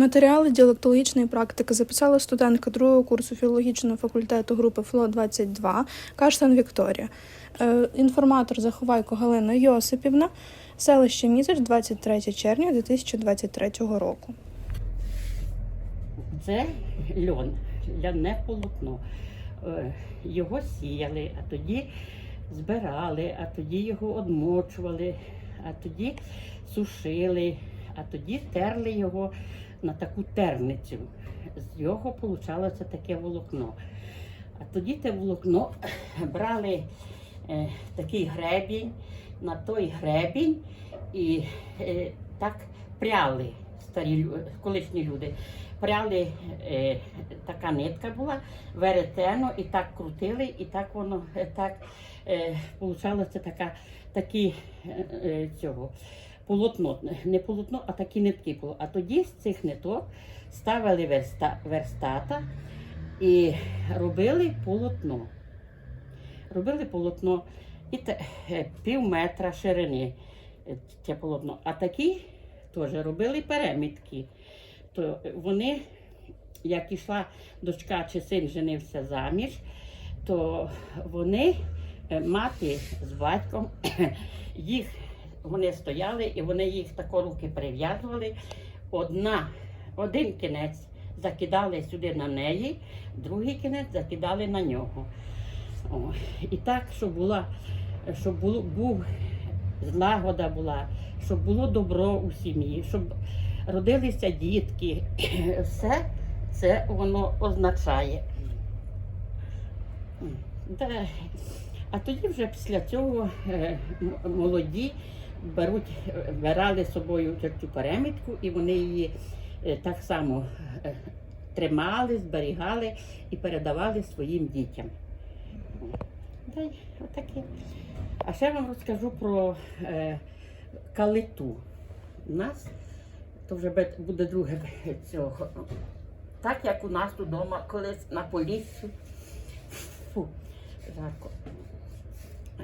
Матеріали діалектологічної практики записала студентка другого курсу філологічного факультету групи ФЛО 22 Каштан Вікторія. Е, Інформатор Заховайко Галина Йосипівна, селище Мізер, 23 червня 2023 року. Це льон, ляне полотно. Е, Його сіяли, а тоді збирали, а тоді його одмочували, а тоді сушили, а тоді терли його на таку терницю. З його получалося таке волокно. А тоді те волокно брали е, такий гребінь, на той гребінь і е, так пряли старі колишні люди. Пряли е, така нитка була, веретено, і так крутили, і так воно е, так е, получалося така, такі е, е, цього полотно, не полотно, а такі нитки було. А тоді з цих ниток ставили верста, верстата і робили полотно. Робили полотно і те, е, пів метра ширини е, це полотно. А такі теж робили перемітки. То вони, як ішла дочка чи син женився заміж, то вони, е, мати з батьком, їх вони стояли і вони їх тако руки прив'язували. Одна, один кінець закидали сюди на неї, другий кінець закидали на нього. О, і так, щоб була, щоб було, був злагода була, щоб було добро у сім'ї, щоб родилися дітки. Все це воно означає. А тоді вже після цього е, молоді беруть, брали з собою цю перемітку і вони її е, так само е, тримали, зберігали і передавали своїм дітям. Да, й отаке. А ще вам розкажу про калиту. У нас то вже буде друге цього. Так як у нас вдома колись на поліссі. Фу, жарко.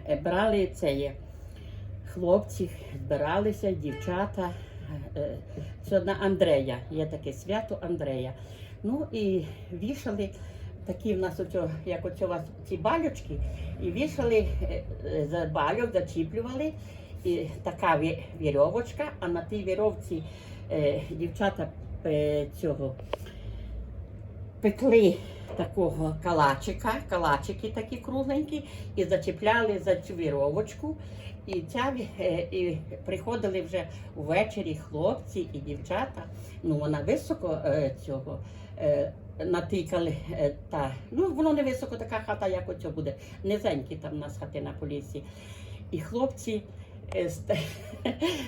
Е, Брали це є хлопці, збиралися, дівчата. Е, Це на Андрея, є таке свято Андрея. Ну і вішали такі в нас оцього, як вас ці балючки, і вішали е, е, за бальок, зачіплювали. І така ві- вірьовочка, а на тій віровці е, дівчата е, цього пекли такого калачика, калачики такі кругленькі, і зачіпляли за цю віровочку. І, ця, е, і приходили вже ввечері хлопці і дівчата. Ну вона високо е, цього е, на тій кали, е, та, ну воно не високо така хата, як оця буде. Низенькі там у нас хати на полісі. І хлопці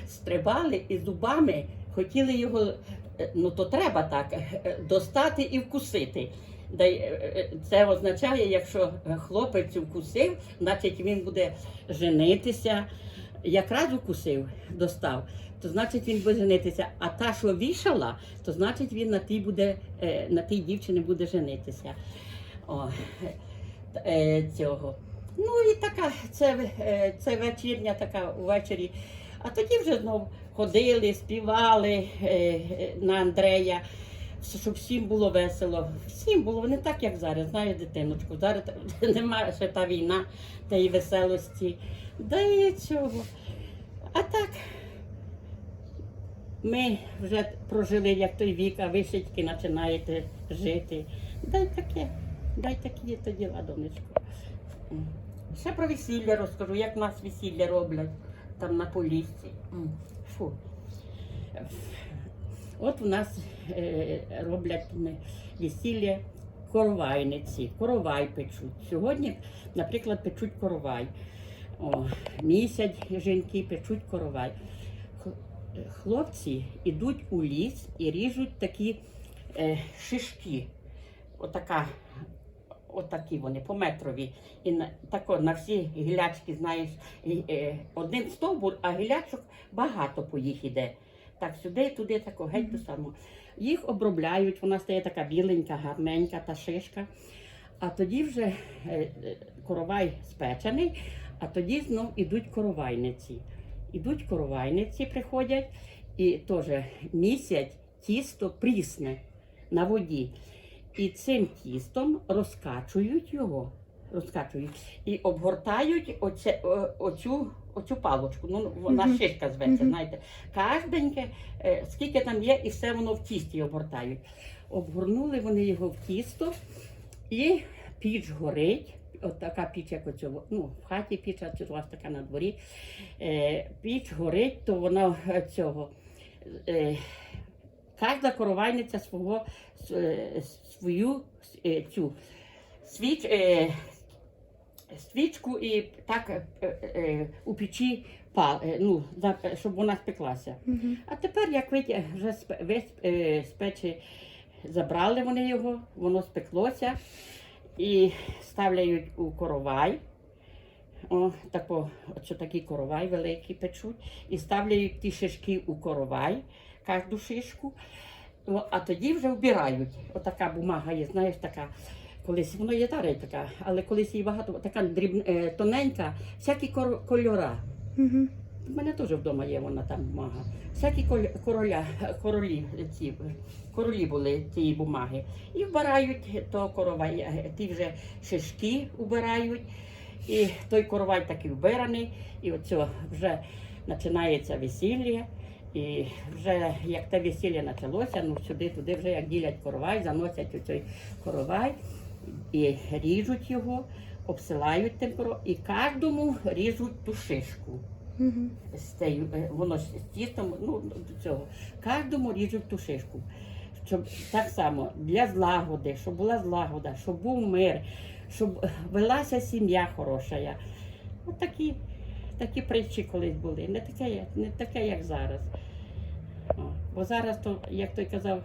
стрибали і зубами хотіли його, ну то треба так, достати і вкусити. Е, е, Це означає, якщо хлопець вкусив, значить він буде женитися. Якраз укусив, достав, то значить він буде женитися. А та, що вішала, то значить він на тій буде, е, на тій дівчині буде женитися. О, е, цього. Ну і така, це, е, це вечірня така увечері. А тоді вже знов ходили, співали е, е, на Андрея, щоб всім було весело. Всім було не так, як зараз, знаєш, дитиночку. Зараз немає ще та війна, тієї веселості. Да і цього. А так, ми вже прожили як той вік, а ви ще починаєте жити. Дай таке, дай такі то діла, донечко. Ще про весілля розкажу, як нас весілля роблять там на Поліссі. М. Фу. От у нас е, роблять весілля коровайниці, коровай печуть. Сьогодні, наприклад, печуть коровай. О, місяць жінки печуть коровай. Хлопці йдуть у ліс і ріжуть такі е, шишки. Отака, отакі вони по метрові. І на, тако, на всі гілячки, знаєш, е, один стовбур, а гілячок багато по їх іде. Так, сюди, туди, тако, геть до самого. Їх обробляють, вона стає така біленька, гарненька та шишка. А тоді вже е, е, коровай спечений, а тоді знов ідуть коровайниці. Ідуть коровайниці, приходять і теж місять тісто прісне на воді. І цим тістом розкачують його. Розкачують і обгортають оце, оцю, оцю палочку. Ну, вона Мгм. шишка зветься, Мгм. знаєте. Кожненьке, е, скільки там є, і все воно в тісті обгортають. Обгорнули вони його в тісто і піч горить. От така піч, як оцю, ну, в хаті піч, а у вас така на дворі. Е, піч горить, то вона е, цього. Е, кожна коровайниця свого, е, свою е, цю свіч, е, свічку і так е, е, у печі пал, е, ну, щоб вона спеклася. Мгм. А тепер, як ви вже весь е, з печі забрали вони його, воно спеклося і ставляють у коровай. О, тако, оце такий коровай великий печуть, і ставляють ті шишки у коровай, кожну шишку, а тоді вже вбирають. Отака бумага є, знаєш, така. Колись воно є старе така, але колись її багато, така дріб, е, тоненька, всякі кор- кольора. Мгм. У мене теж вдома є вона там бумага. Всякі коль- короля, королі, ці, королі були цієї бумаги. І вбирають то коровай, ті вже шишки вбирають. І той коровай такий вбираний, і оце вже починається весілля. І вже як те весілля почалося, ну сюди, туди вже як ділять коровай, заносять у цей коровай і ріжуть його, обсилають тим і кожному ріжуть ту шишку з цією, е, воно з тістом, ну, до цього. Кожному ріжуть ту шишку. Щоб так само для злагоди, щоб була злагода, щоб був мир, щоб велася сім'я хороша. От такі, такі притчі колись були. Не таке, як- не таке, як зараз. О, бо зараз, то, як той казав,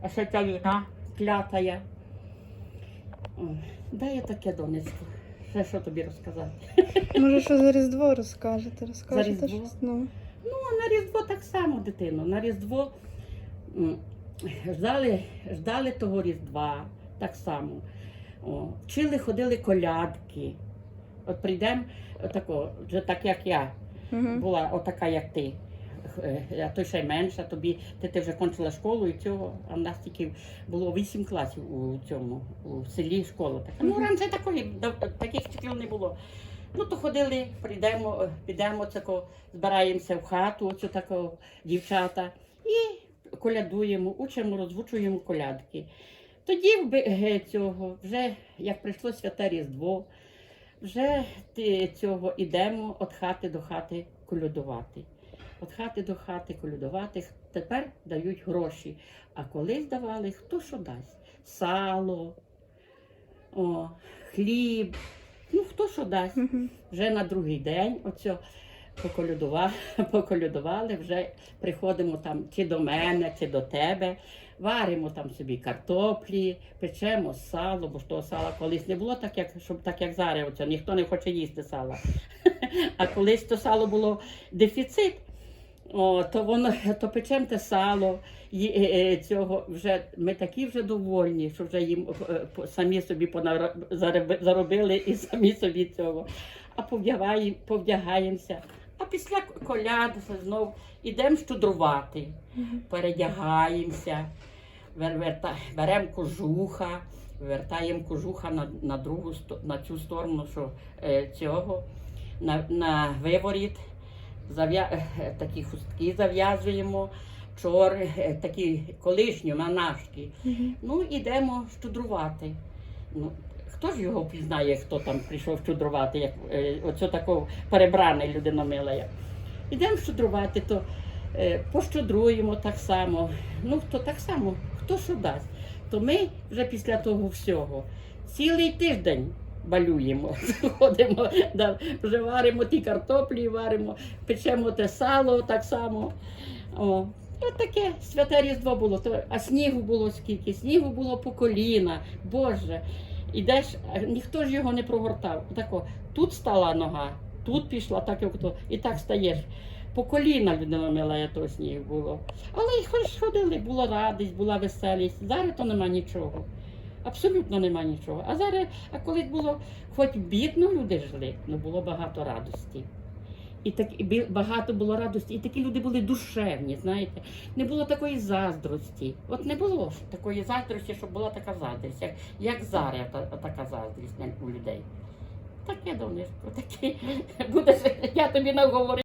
а ще ця війна клятая. О, дай я таке, донечко. Ще що тобі розказати? Може, що за Різдво розкажете? Розкажете Різдво? щось? Ну. Ну, а на Різдво так само, дитино. На Різдво м, ждали, ждали того Різдва так само. О, вчили, ходили колядки. От прийдемо, отако, вже так як я Мгм. була, отака, як ти. Е, А то ще й тобі ти, ти вже кончила школу і цього, а в нас тільки було вісім класів у цьому, у селі школа така. Ну, раніше такої, таких вчителів не було. Ну, то ходили, прийдемо, е, підемо, тако, збираємося в хату, оцю тако, дівчата, і колядуємо, учимо, розвучуємо колядки. Тоді е, цього, вже як прийшло святе Різдво, вже цього ідемо від хати до хати колядувати. Від хати до хати колядувати. Тепер дають гроші. А колись давали хто що дасть? Сало, о, хліб. Ну, хто що дасть. Вже на другий день оцю поколюдували, поколюдували, вже приходимо там чи до мене, чи до тебе, варимо там собі картоплі, печемо сало, бо ж того сала колись не було так, як, щоб так як зараз. Оце, ніхто не хоче їсти сала. А колись то сало було дефіцит. О, то воно то печем те сало. ї- е, е, цього вже ми такі вже довольні, що вже їм е, самі собі понара- заробили і самі собі цього. А повдягаємо, повдягаємося. А після коляд знов ідемо щудрувати, передягаємося, вер- верта- беремо кожуха, вертаємо кожуха на, на другу на цю сторону, що е, цього, на, на виворіт. Зав'я... такі хустки зав'язуємо, чори, е, такі колишні манашки. Мгм. Ну, ідемо щудрувати. Ну, хто ж його пізнає, хто там прийшов щудрувати, як е, оцю таку перебране людина милая. Ідемо щудрувати, то е, пощудруємо так само. Ну, хто так само, хто що дасть. То ми вже після того всього цілий тиждень балюємо, ходимо, да, вже варимо ті картоплі, варимо, печемо те сало так само. О. От таке святе Різдво було, то, а снігу було скільки, снігу було по коліна, Боже. Ідеш, ніхто ж його не прогортав. Отако, тут стала нога, тут пішла, так як то, і так стаєш. По коліна людина мила того снігу було. Але хоч ходили, була радість, була веселість. Зараз то нема нічого. Абсолютно нема нічого. А зараз, а колись було, хоч бідно люди жили, але було багато радості. І так і багато було радості, і такі люди були душевні, знаєте. Не було такої заздрості. От не було такої заздрості, щоб була така заздрість, як, як зараз та, така заздрість у людей. Таке донечко, таке. Будеш, я тобі наговорю.